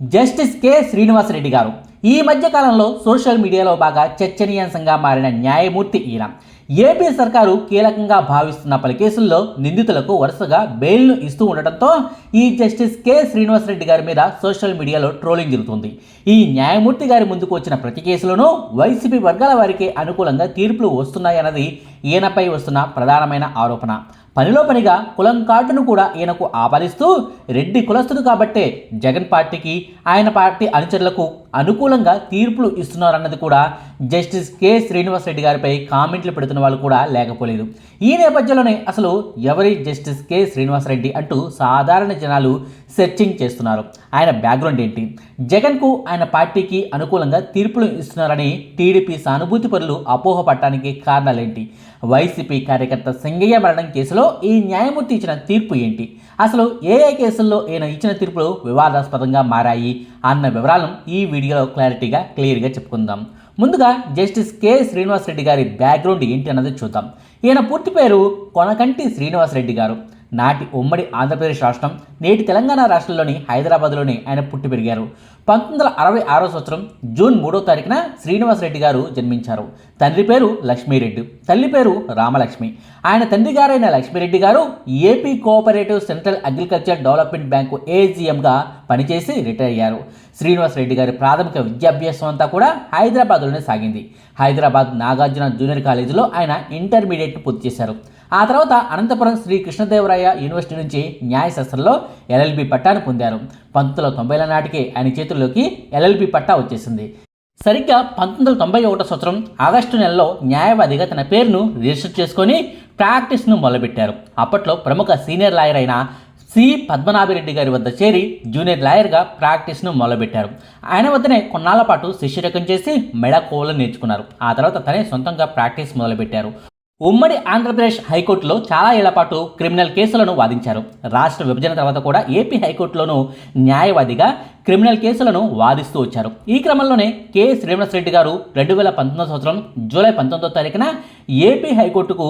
Justice K Srinivasareddy గారు. ఈ మధ్య కాలంలో సోషల్ మీడియాలో బాగా చర్చనీయాంశంగా మారిన న్యాయమూర్తి ఈయన. ఏపీ సర్కారు కీలకంగా భావిస్తున్న పలు కేసుల్లో నిందితులకు వరుసగా బెయిల్ను ఇస్తూ ఉండటంతో ఈ జస్టిస్ కె శ్రీనివాసరెడ్డి గారి మీద సోషల్ మీడియాలో ట్రోలింగ్ జరుగుతుంది. ఈ న్యాయమూర్తి గారి ముందుకు వచ్చిన ప్రతి కేసులోనూ వైసీపీ వర్గాల వారికి అనుకూలంగా తీర్పులు వస్తున్నాయన్నది ఈయనపై వస్తున్న ప్రధానమైన ఆరోపణ. పనిలో పనిగా కులం కార్డును కూడా ఈయనకు ఆపాదిస్తూ రెడ్డి కులస్తుడు కాబట్టే జగన్ పార్టీకి ఆయన పార్టీ అనుచరులకు అనుకూలంగా తీర్పులు ఇస్తున్నారన్నది కూడా జస్టిస్ కె. శ్రీనివాసరెడ్డి గారిపై కామెంట్లు పెడుతున్న వాళ్ళు కూడా లేకపోలేదు. ఈ నేపథ్యంలోనే అసలు ఎవరి జస్టిస్ కె. శ్రీనివాసరెడ్డి అంటూ సాధారణ జనాలు సెర్చింగ్ చేస్తున్నారు. ఆయన బ్యాక్గ్రౌండ్ ఏంటి? జగన్కు ఆయన పార్టీకి అనుకూలంగా తీర్పులు ఇస్తున్నారని టీడీపీ సానుభూతి పరులు అపోహపడటానికి కారణాలేంటి? వైసీపీ కార్యకర్త సింగయ్య మరణం కేసులో ఈ న్యాయమూర్తి ఇచ్చిన తీర్పు ఏంటి? అసలు ఏ ఏ కేసుల్లో ఈయన ఇచ్చిన తీర్పులు వివాదాస్పదంగా మారాయి అన్న వివరాలను ఈ వీడియోలో క్లారిటీగా క్లియర్గా చెప్పుకుందాం. ముందుగా జస్టిస్ కె శ్రీనివాసరెడ్డి గారి బ్యాక్గ్రౌండ్ ఏంటి అన్నది చూద్దాం. ఈయన పూర్తి పేరు కొనకంటి శ్రీనివాసరెడ్డి గారు. నాటి ఉమ్మడి ఆంధ్రప్రదేశ్ రాష్ట్రం నేటి తెలంగాణ రాష్ట్రంలోని హైదరాబాద్లోని ఆయన పుట్టి పెరిగారు. పంతొమ్మిది వందల అరవై ఆరో సంవత్సరం జూన్ మూడో తారీఖున శ్రీనివాసరెడ్డి గారు జన్మించారు. తండ్రి పేరు లక్ష్మీరెడ్డి తల్లి పేరు రామలక్ష్మి. ఆయన తండ్రి గారైన లక్ష్మీరెడ్డి గారు AP cooperative central agriculture development bank ఏజీఎంగా పనిచేసి రిటైర్ అయ్యారు. శ్రీనివాసరెడ్డి గారి ప్రాథమిక విద్యాభ్యాసం అంతా కూడా హైదరాబాద్లోనే సాగింది. హైదరాబాద్ నాగార్జున జూనియర్ కాలేజీలో ఆయన ఇంటర్మీడియట్ పూర్తి చేశారు. ఆ తర్వాత అనంతపురం శ్రీ కృష్ణదేవరాయ యూనివర్సిటీ నుంచి న్యాయశాస్త్రంలో ఎల్ఎల్బి పట్టాను పొందారు. పంతొమ్మిది వందల తొంభైల నాటికే ఆయన చేతుల్లోకి ఎల్ఎల్బి పట్టా వచ్చేసింది. సరిగ్గా పంతొమ్మిది వందల తొంభై ఒకటో సంవత్సరం ఆగస్టు నెలలో న్యాయవాదిగా తన పేరును రిజిస్టర్ చేసుకొని ప్రాక్టీస్ను మొదలుపెట్టారు. అప్పట్లో ప్రముఖ సీనియర్ లాయర్ అయిన సి పద్మనాభిరెడ్డి గారి వద్ద చేరి జూనియర్ లాయర్గా ప్రాక్టీస్ను మొదలుపెట్టారు. ఆయన వద్దనే కొన్నాళ్ళ పాటు శిష్యరకం చేసి మెడకోలు నేర్చుకున్నారు. ఆ తర్వాత తనే సొంతంగా ప్రాక్టీస్ మొదలుపెట్టారు. ఉమ్మడి ఆంధ్రప్రదేశ్ హైకోర్టులో చాలా ఏళ్ళ పాటు క్రిమినల్ కేసులను వాదించారు. రాష్ట్ర విభజన తర్వాత కూడా ఏపీ హైకోర్టులోనూ న్యాయవాదిగా క్రిమినల్ కేసులను వాదిస్తూ వచ్చారు. ఈ క్రమంలోనే కె శ్రీనివాసరెడ్డి గారు రెండు వేల పంతొమ్మిదో సంవత్సరం జూలై పంతొమ్మిదో తారీఖున ఏపీ హైకోర్టుకు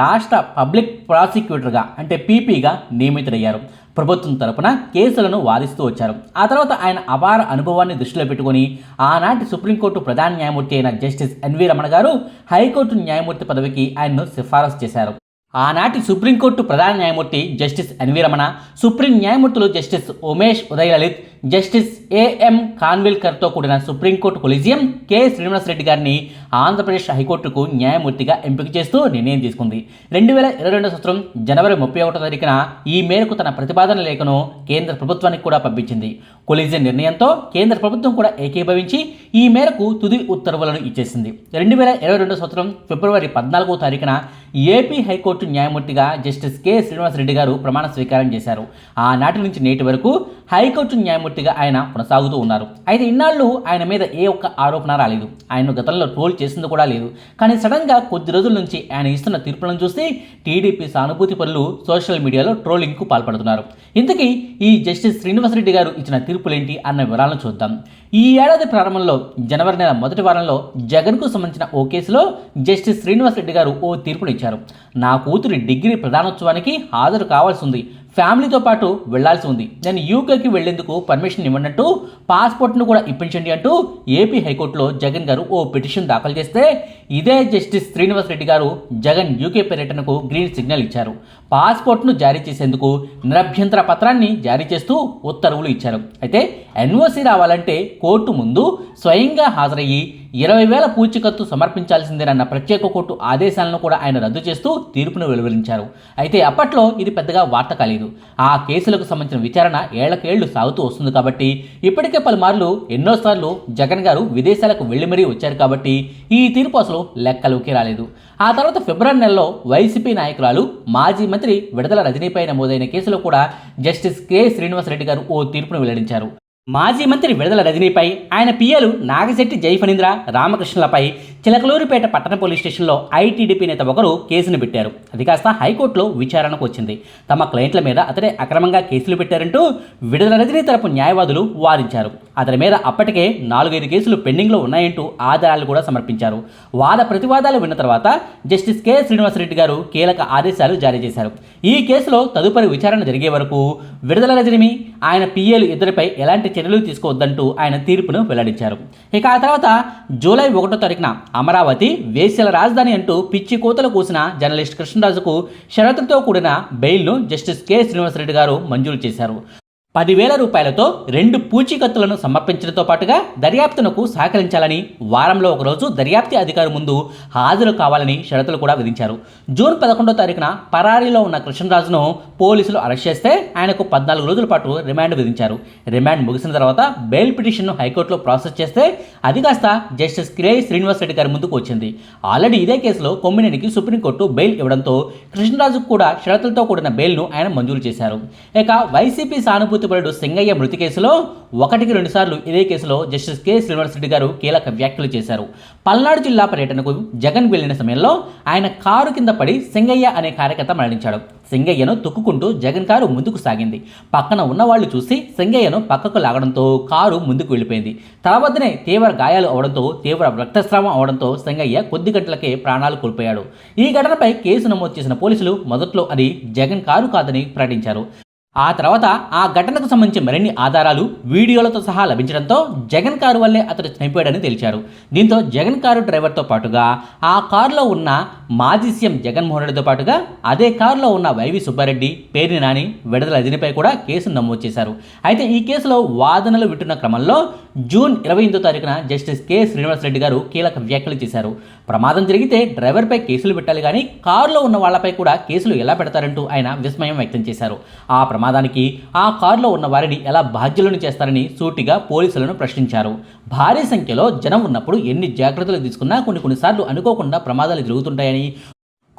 రాష్ట్ర పబ్లిక్ ప్రాసిక్యూటర్గా అంటే పీపీగా నియమితులయ్యారు. ప్రభుత్వం తరపున కేసులను వాదిస్తూ వచ్చారు. ఆ తర్వాత ఆయన అపార అనుభవాన్ని దృష్టిలో పెట్టుకుని ఆనాటి సుప్రీంకోర్టు ప్రధాన న్యాయమూర్తి అయిన జస్టిస్ ఎన్వి రమణ గారు హైకోర్టు న్యాయమూర్తి పదవికి ఆయన్ను సిఫారసు చేశారు. ఆనాటి సుప్రీంకోర్టు ప్రధాన న్యాయమూర్తి జస్టిస్ ఎన్వి రమణ సుప్రీం న్యాయమూర్తులు Justice Umesh Uday Lalit Justice AM కాన్విల్కర్తో కూడిన సుప్రీంకోర్టు కొలిజియం కె శ్రీనివాసరెడ్డి గారిని ఆంధ్రప్రదేశ్ హైకోర్టుకు న్యాయమూర్తిగా ఎంపిక చేస్తూ నిర్ణయం తీసుకుంది. రెండు వేల ఇరవై రెండో సంవత్సరం జనవరి ముప్పై ఒకటో తారీఖున ఈ మేరకు తన ప్రతిపాదన లేఖను కేంద్ర ప్రభుత్వానికి కూడా పంపించింది. కొలిజన్ నిర్ణయంతో కేంద్ర ప్రభుత్వం కూడా ఏకీభవించి ఈ మేరకు తుది ఉత్తర్వులను ఇచ్చేసింది. రెండు వేల ఇరవై రెండో సంవత్సరం ఫిబ్రవరి పద్నాలుగో తారీఖున ఏపీ హైకోర్టు న్యాయమూర్తిగా జస్టిస్ కె. శ్రీనివాసరెడ్డి గారు ప్రమాణ స్వీకారం చేశారు. ఆనాటి నుంచి నేటి వరకు హైకోర్టు న్యాయమూర్తిగా ఆయన కొనసాగుతూ ఉన్నారు. అయితే ఇన్నాళ్ళు ఆయన మీద ఏ ఒక్క ఆరోపణ రాలేదు. ఆయన గతంలో ట్రోల్ చేసింది కూడా లేదు. కానీ సడన్గా కొద్ది రోజుల నుంచి ఆయన ఇస్తున్న తీర్పులను చూసి టీడీపీ సానుభూతి పనులు సోషల్ మీడియాలో ట్రోలింగ్కు పాల్పడుతున్నారు. ఇంతకీ ఈ జస్టిస్ శ్రీనివాసరెడ్డి గారు ఇచ్చిన తీర్పులేంటి అన్న వివరాలను చూద్దాం. ఈ ఏడాది ప్రారంభంలో జనవరి నెల మొదటి వారంలో జగన్కు సంబంధించిన ఓ కేసులో జస్టిస్ శ్రీనివాసరెడ్డి గారు ఓ తీర్పును ఇచ్చారు. నా కూతురి డిగ్రీ ప్రధానోత్సవానికి హాజరు కావాల్సి ఉంది. ఫ్యామిలీతో పాటు వెళ్ళాల్సి ఉంది. నేను యూకేకి వెళ్ళేందుకు పర్మిషన్ ఇవ్వనట్టు పాస్పోర్ట్ను కూడా ఇప్పించండి అంటూ ఏపీ హైకోర్టులో జగన్ గారు ఓ పిటిషన్ దాఖలు చేస్తే ఇదే జస్టిస్ శ్రీనివాస్ రెడ్డి గారు జగన్ యూకే పర్యటనకు గ్రీన్ సిగ్నల్ ఇచ్చారు. పాస్పోర్ట్ను జారీ చేసేందుకు నిరభ్యంతర పత్రాన్ని జారీ చేస్తూ ఉత్తర్వులు ఇచ్చారు. అయితే ఎన్ఓసి రావాలంటే కోర్టు ముందు స్వయంగా హాజరయ్యి ఇరవై వేల పూచికత్తు సమర్పించాల్సిందేనన్న ప్రత్యేక కోర్టు ఆదేశాలను కూడా ఆయన రద్దు చేస్తూ తీర్పును వెలువరించారు. అయితే అప్పట్లో ఇది పెద్దగా వార్త కాలేదు. ఆ కేసులకు సంబంధించిన విచారణ ఏళ్ళకేళ్ళు సాగుతూ వస్తుంది కాబట్టి ఇప్పటికే పలుమార్లు ఎన్నోసార్లు జగన్ గారు విదేశాలకు వెళ్ళి మరీ వచ్చారు కాబట్టి ఈ తీర్పు అసలు లెక్కలోకి రాలేదు. ఆ తర్వాత ఫిబ్రవరి నెలలో వైసీపీ నాయకురాలు మాజీ మంత్రి విడుదల రజనీపై నమోదైన కేసులో కూడా జస్టిస్ కె. శ్రీనివాసరెడ్డి గారు ఓ తీర్పును వెల్లడించారు. మాజీ మంత్రి విడుదల రజనీపై ఆయన పిఎలు నాగశెట్టి జయఫణీంద్ర రామకృష్ణలపై చిలకలూరుపేట పట్టణ పోలీస్ స్టేషన్లో ఐటీడీపీ నేత ఒకరు కేసును పెట్టారు. అది కాస్త హైకోర్టులో విచారణకు వచ్చింది. తమ క్లయింట్ల మీద అతడే అక్రమంగా కేసులు పెట్టారంటూ విడుదల రజనీ తరపు న్యాయవాదులు వాదించారు. అతని మీద అప్పటికే నాలుగైదు కేసులు పెండింగ్లో ఉన్నాయంటూ ఆధారాలు కూడా సమర్పించారు. వాద ప్రతివాదాలు విన్న తర్వాత జస్టిస్ కె. శ్రీనివాసరెడ్డి గారు కీలక ఆదేశాలు జారీ చేశారు. ఈ కేసులో తదుపరి విచారణ జరిగే వరకు విడుదల రజనిమి ఆయన పిఏలు ఇద్దరిపై ఎలాంటి చర్యలు తీసుకోవద్దంటూ ఆయన తీర్పును వెల్లడించారు. ఇక ఆ తర్వాత జూలై ఒకటో తారీఖున అమరావతి వేశ్యల రాజధాని అంటూ పిచ్చి కోతలు కూసిన జర్నలిస్ట్ కృష్ణరాజుకు షరతులతో కూడిన బెయిల్ను జస్టిస్ కె. శ్రీనివాసరెడ్డి గారు మంజూరు చేశారు. పదివేల రూపాయలతో రెండు పూచీకత్తులను సమర్పించడంతో పాటుగా దర్యాప్తునకు సహకరించాలని వారంలో ఒకరోజు దర్యాప్తు అధికారి ముందు హాజరు కావాలని షరతులు కూడా విధించారు. జూన్ పదకొండో తారీఖున పరారీలో ఉన్న కృష్ణరాజును పోలీసులు అరెస్ట్ చేస్తే ఆయనకు పద్నాలుగు రోజుల పాటు రిమాండ్ విధించారు. రిమాండ్ ముగిసిన తర్వాత బెయిల్ పిటిషన్ను హైకోర్టులో ప్రాసెస్ చేస్తే అది కాస్త జస్టిస్ కిరే శ్రీనివాస్ రెడ్డి గారి ముందుకు వచ్చింది. ఆల్రెడీ ఇదే కేసులో కొమ్మినేనికి సుప్రీంకోర్టు బెయిల్ ఇవ్వడంతో కృష్ణరాజుకు కూడా షరతులతో కూడిన బెయిల్ను ఆయన మంజూరు చేశారు. ఇక వైసీపీ సానుభూతి సానుభూతిపరుడు సింగయ్య మృతి కేసులో ఒకటికి రెండుసార్లు ఇదే కేసులో జస్టిస్ కె శ్రీనివాసరెడ్డి గారు కీలక వ్యాఖ్యలు చేశారు. పల్నాడు జిల్లా పర్యటనకు జగన్ వెళ్ళిన సమయంలో ఆయన కారు కింద పడి సింగయ్య అనే కార్యకర్త మరణించాడు. సింగయ్యను తొక్కుకుంటూ జగన్ కారు ముందుకు సాగింది. పక్కన ఉన్నవాళ్ళు చూసి సింగయ్యను పక్కకు లాగడంతో కారు ముందుకు వెళ్ళిపోయింది. తర్వాతనే తీవ్ర గాయాలు అవడంతో తీవ్ర రక్తస్రావం అవడంతో సింగయ్య కొద్ది గంటలకే ప్రాణాలు కోల్పోయాడు. ఈ ఘటనపై కేసు నమోదు చేసిన పోలీసులు మొదట్లో అది జగన్ కారు కాదని ప్రకటించారు. ఆ తర్వాత ఆ ఘటనకు సంబంధించి మరిన్ని ఆధారాలు వీడియోలతో సహా లభించడంతో జగన్ కారు వల్లే అతడు చనిపోయాడని తెలిచారు. దీంతో జగన్ కారు డ్రైవర్తో పాటుగా ఆ కారులో ఉన్న మాజీ సీఎం జగన్మోహన్ రెడ్డితో పాటుగా అదే కారులో ఉన్న వైవి సుబ్బారెడ్డి పేరుని నాని విడుదల అదినిపై కూడా కేసు నమోదు చేశారు. అయితే ఈ కేసులో వాదనలు వింటున్న క్రమంలో జూన్ ఇరవై ఎనిమిదో తారీఖున జస్టిస్ కె. శ్రీనివాసరెడ్డి గారు కీలక వ్యాఖ్యలు చేశారు. ప్రమాదం జరిగితే డ్రైవర్పై కేసులు పెట్టాలి కానీ కారులో ఉన్న వాళ్ళపై కూడా కేసులు ఎలా పెడతారంటూ ఆయన విస్మయం వ్యక్తం చేశారు. ఆ ప్రమాదానికి ఆ కారులో ఉన్న వారిని ఎలా బాధ్యులను చేస్తారని సూటిగా పోలీసులను ప్రశ్నించారు. భారీ సంఖ్యలో జనం ఉన్నప్పుడు ఎన్ని జాగ్రత్తలు తీసుకున్నా కొన్ని కొన్నిసార్లు అనుకోకుండా ప్రమాదాలు జరుగుతుంటాయని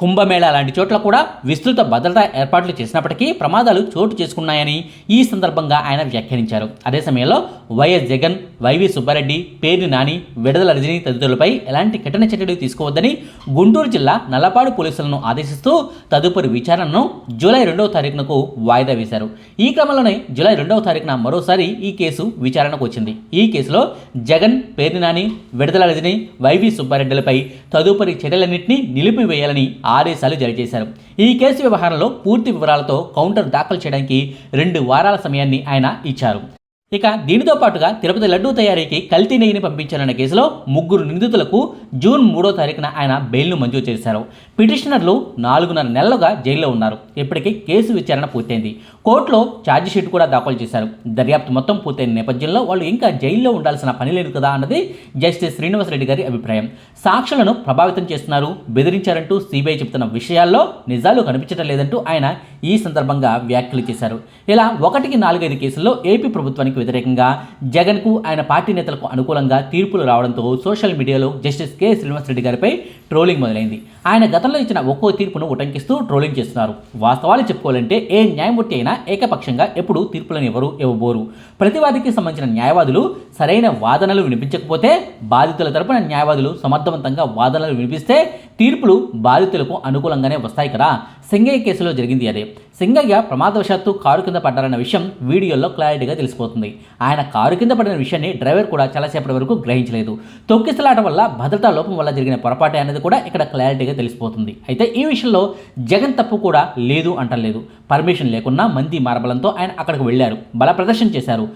కుంభమేళా లాంటి చోట్ల కూడా విస్తృత భద్రతా ఏర్పాట్లు చేసినప్పటికీ ప్రమాదాలు చోటు చేసుకున్నాయని ఈ సందర్భంగా ఆయన వ్యాఖ్యానించారు. అదే సమయంలో వైఎస్ జగన్ వైవి సుబ్బారెడ్డి పేరు నాని విడుదల రజని తదితరులపై ఎలాంటి కఠిన చర్యలు తీసుకోవద్దని గుంటూరు జిల్లా నల్లపాడు పోలీసులను ఆదేశిస్తూ తదుపరి విచారణను జూలై రెండవ తారీఖునకు వాయిదా వేశారు. ఈ క్రమంలోనే జూలై రెండవ తారీఖున మరోసారి ఈ కేసు విచారణకు వచ్చింది. ఈ కేసులో జగన్ పేరు నాని విడుదల రజని వైవి సుబ్బారెడ్డిలపై తదుపరి చర్యలన్నింటినీ నిలిపివేయాలని ఆదేశాలు జారీ చేశారు. ఈ కేసు వ్యవహారంలో పూర్తి వివరాలతో కౌంటర్ దాఖలు చేయడానికి రెండు వారాల సమయాన్ని ఆయన ఇచ్చారు. ఇక దీనితో పాటుగా తిరుపతి లడ్డూ తయారీకి కల్తీ నెయ్యిని పంపించారన్న కేసులో ముగ్గురు నిందితులకు జూన్ మూడో తారీఖున ఆయన బెయిల్ను మంజూరు చేశారు. పిటిషనర్లు నాలుగున్నర నెలలుగా జైల్లో ఉన్నారు. ఇప్పటికీ కేసు విచారణ పూర్తయింది. కోర్టులో ఛార్జిషీట్ కూడా దాఖలు చేశారు. దర్యాప్తు మొత్తం పూర్తయిన నేపథ్యంలో వాళ్ళు ఇంకా జైల్లో ఉండాల్సిన పని లేదు కదా అన్నది జస్టిస్ శ్రీనివాసరెడ్డి గారి అభిప్రాయం. సాక్షులను ప్రభావితం చేస్తున్నారు బెదిరించారంటూ సిబిఐ చెబుతున్న విషయాల్లో నిజాలు కనిపించడం లేదంటూ ఆయన ఈ సందర్భంగా వ్యాఖ్యలు చేశారు. ఇలా ఒకటికి నాలుగైదు కేసుల్లో ఏపీ ప్రభుత్వానికి వ్యతిరేకంగా జగన్కు ఆయన పార్టీ నేతలకు అనుకూలంగా తీర్పులు రావడంతో సోషల్ మీడియాలో జస్టిస్ కె శ్రీనివాసరెడ్డి గారిపై ట్రోలింగ్ మొదలైంది. ఆయన గతంలో ఇచ్చిన ఒక్కో తీర్పును ఉటంకిస్తూ ట్రోలింగ్ చేస్తున్నారు. వాస్తవాలు చెప్పుకోవాలంటే ఏ న్యాయమూర్తి అయినా ఏకపక్షంగా ఎప్పుడు తీర్పులను ఎవరు ఇవ్వబోరు. ప్రతివాదికి సంబంధించిన న్యాయవాదులు సరైన వాదనలు వినిపించకపోతే బాధితుల తరపున న్యాయవాదులు సమర్థవంతంగా వాదనలు వినిపిస్తే తీర్పులు బాధితులకు అనుకూలంగానే వస్తాయి కదా. సింగయ్య కేసులో జరిగింది అదే. సింగయ్య ప్రమాదవశాత్తు కారు కింద పడ్డారన్న విషయం వీడియోలో క్లారిటీగా తెలిసిపోతుంది. ఆయన కారు కింద పడిన విషయాన్ని డ్రైవర్ కూడా చాలాసేపటి వరకు గ్రహించలేదు. తొక్కిసలాట వల్ల భద్రతా లోపం వల్ల జరిగిన పొరపాటే అనేది కూడా ఇక్కడ క్లారిటీగా తెలిసిపోతుంది. అయితే ఈ విషయంలో జగన్ తప్పు కూడా లేదు అంటలేదు. పర్మిషన్ లేకున్నా మంది మార్బలంతో ఆయన అక్కడికి వెళ్ళారు బల ప్రదర్శన చేశారు.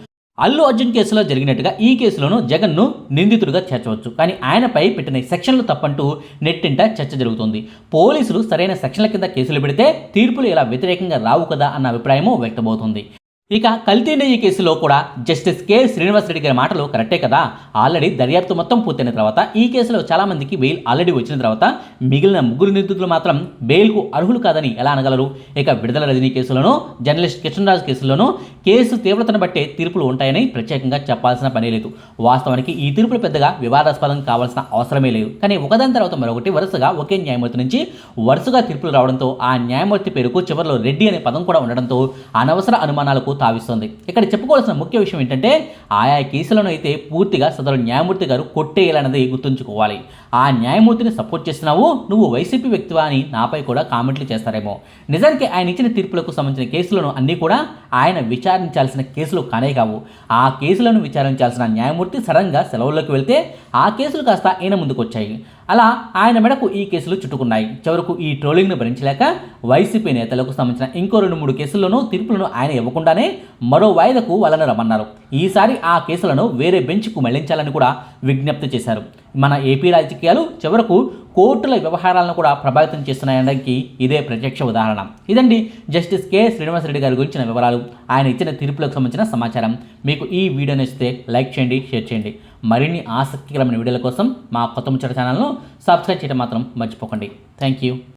అల్లు అర్జున్ కేసులో జరిగినట్టుగా ఈ కేసులోనూ జగన్ను నిందితుడిగా చేర్చవచ్చు. కానీ ఆయనపై పెట్టిన సెక్షన్లు తప్పంటూ నెట్టింట చర్చ జరుగుతుంది. పోలీసులు సరైన సెక్షన్ల కింద కేసులు పెడితే తీర్పులు ఇలా వ్యతిరేకంగా రావు కదా అన్న అభిప్రాయము వ్యక్తమవుతుంది. ఇక కల్తీ నెయ్యి కేసులో కూడా జస్టిస్ కె. శ్రీనివాసరెడ్డి గారి మాటలు కరెక్టే కదా. ఆల్రెడీ దర్యాప్తు మొత్తం పూర్తయిన తర్వాత ఈ కేసులో చాలామందికి బెయిల్ ఆల్రెడీ వచ్చిన తర్వాత మిగిలిన ముగ్గురు నిందితులు మాత్రం బెయిల్కు అర్హులు కాదని ఎలా అనగలరు? ఇక విడుదల రజనీ కేసులోనూ జర్నలిస్ట్ కృష్ణరాజు కేసులోనూ కేసు తీవ్రతను బట్టే తీర్పులు ఉంటాయని ప్రత్యేకంగా చెప్పాల్సిన పని లేదు. వాస్తవానికి ఈ తీర్పులు పెద్దగా వివాదాస్పదం కావాల్సిన అవసరమే లేదు. కానీ ఒకదాని తర్వాత మరొకటి వరుసగా ఒకే న్యాయమూర్తి నుంచి వరుసగా తీర్పులు రావడంతో ఆ న్యాయమూర్తి పేరుకు చివరిలో రెడ్డి అనే పదం కూడా ఉండడంతో అనవసర అనుమానాలకు తావిస్తుంది. ఇక్కడ చెప్పుకోవాల్సిన ముఖ్య విషయం ఏంటంటే ఆయా కేసులను అయితే పూర్తిగా సదరు న్యాయమూర్తి గారు కొట్టేయాలన్నది గుర్తుంచుకోవాలి. ఆ న్యాయమూర్తిని సపోర్ట్ చేస్తున్నావు నువ్వు వైసీపీ వ్యక్తివా అని నాపై కూడా కామెంట్లు చేస్తారేమో. నిజానికి ఆయన ఇచ్చిన తీర్పులకు సంబంధించిన కేసులను అన్నీ కూడా ఆయన విచారణ విచారించాల్సిన కేసులు కానే కావు. ఆ కేసులను విచారించాల్సిన న్యాయమూర్తి సడన్గా సెలవుల్లోకి వెళ్తే ఆ కేసులు కాస్త ఈయన ముందుకొచ్చాయి. అలా ఆయన మెడకు ఈ కేసులు చుట్టుకున్నాయి. చివరకు ఈ ట్రోలింగ్ను భరించలేక వైసీపీ నేతలకు సంబంధించిన ఇంకో రెండు మూడు కేసుల్లోనూ తీర్పులను ఆయన ఇవ్వకుండానే మరో వాయిదకు వాళ్ళని రమ్మన్నారు. ఈసారి ఆ కేసులను వేరే బెంచ్కు మళ్ళించాలని కూడా విజ్ఞప్తి చేశారు. మన ఏపీ రాజకీయాలు చివరకు కోర్టుల వ్యవహారాలను కూడా ప్రభావితం చేస్తున్నాయనడానికి ఇదే ప్రత్యక్ష ఉదాహరణ. ఇదండి జస్టిస్ కె. శ్రీనివాసరెడ్డి గారి గురించిన వివరాలు. ఆయన ఇచ్చిన తీర్పులకు సంబంధించిన సమాచారం. మీకు ఈ వీడియో నచ్చితే లైక్ చేయండి షేర్ చేయండి. మరిన్ని ఆసక్తికరమైన వీడియోల కోసం మా కొత్త ముచ్చట ఛానల్ను సబ్స్క్రైబ్ చేయడం మాత్రం మర్చిపోకండి. Thank you